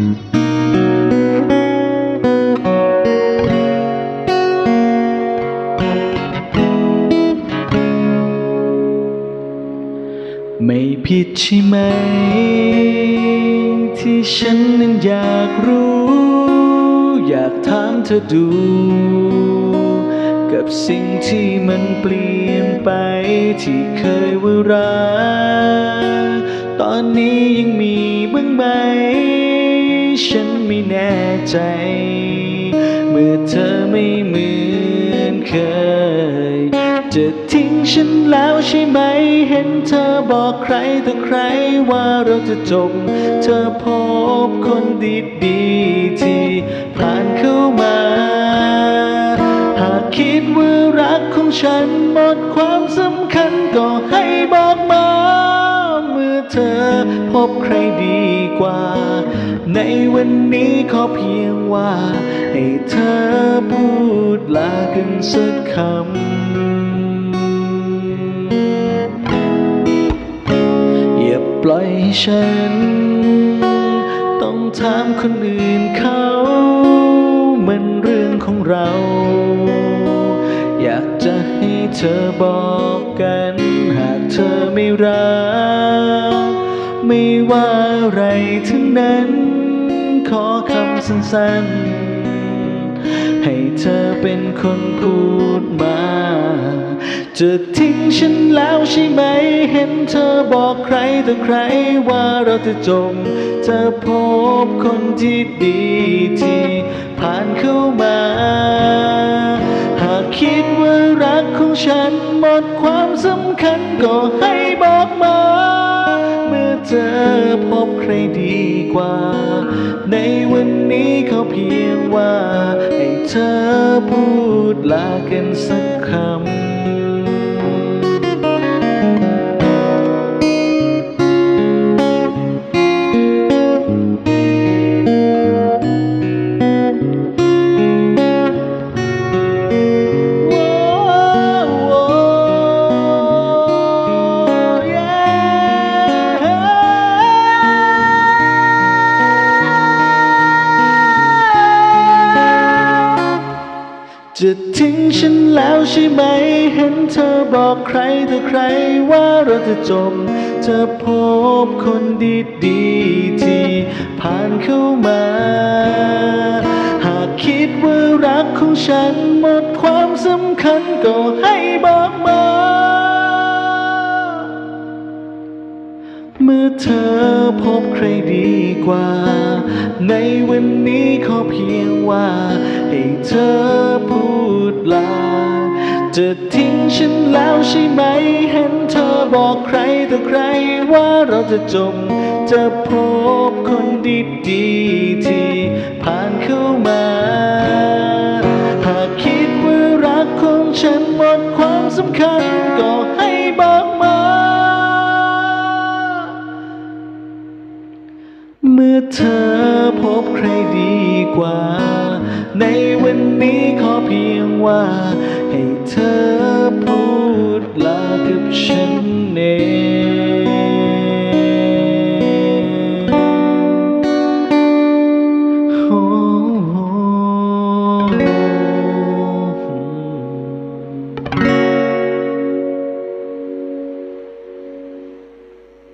ไม่ผิดใช่ไหม ที่ฉันนั้นอยากรู้ อยากถามเธอดู กับสิ่งที่มันเปลี่ยนไปที่เคยว่ารักตอนนี้ยังมีบ้างไหม ไม่แน่ใจ เมื่อเธอไม่เหมือนเคย จะทิ้งฉันแล้วใช่ไหม เห็นเธอบอกใครต่อใครว่าเราจะจบ เธอพบคนดีๆที่ผ่านเข้ามา หากคิดว่ารักของฉันหมดความสำคัญก็ให้บอกมา เมื่อเธอพบใครดีกว่า ในวันนี้ขอเพียงว่า ให้เธอพูดลากันสักคำ อย่าปล่อยให้ฉัน ต้องถามคนอื่นเขา มันเรื่องของเรา อยากจะให้เธอบอกกัน หากเธอไม่รักไม่ว่าอะไรทั้งนั้น ขอคำสั้นๆ ให้เธอเป็นคนพูดมา จะทิ้งฉันแล้วใช่ไหม เห็นเธอบอกใครต่อใครว่าเราจะจบจะพบคนที่ดีที่ผ่านเข้ามา หากคิดว่ารักของฉันหมดความสำคัญก็ให้ บใครดีกว่า ในวันนี้เขาเพียงว่า ให้เธอพูดลากันสักคำ จะทิ้งฉันแล้วใช่ไหม เห็นเธอบอกใครต่อใครว่าเราจะจบจะพบคนดีๆที่ผ่านเข้ามา หากคิดว่ารักของฉันหมดความสำคัญก็ให้บอกมา เมื่อเธอพบใครดีกว่า ในวันนี้ขอเพียงว่าให้เธอ จะทิ้งฉันแล้วใช่ไหม เห็นเธอบอกใครต่อใครว่าเราจะจบจะพบคนดีๆที่ผ่านเข้ามา หากคิดว่ารักของฉันหมดความสำคัญก็ให้บอกมา เมื่อเธอพบใครดีกว่า ในวันนี้ขอเพียงว่า ใ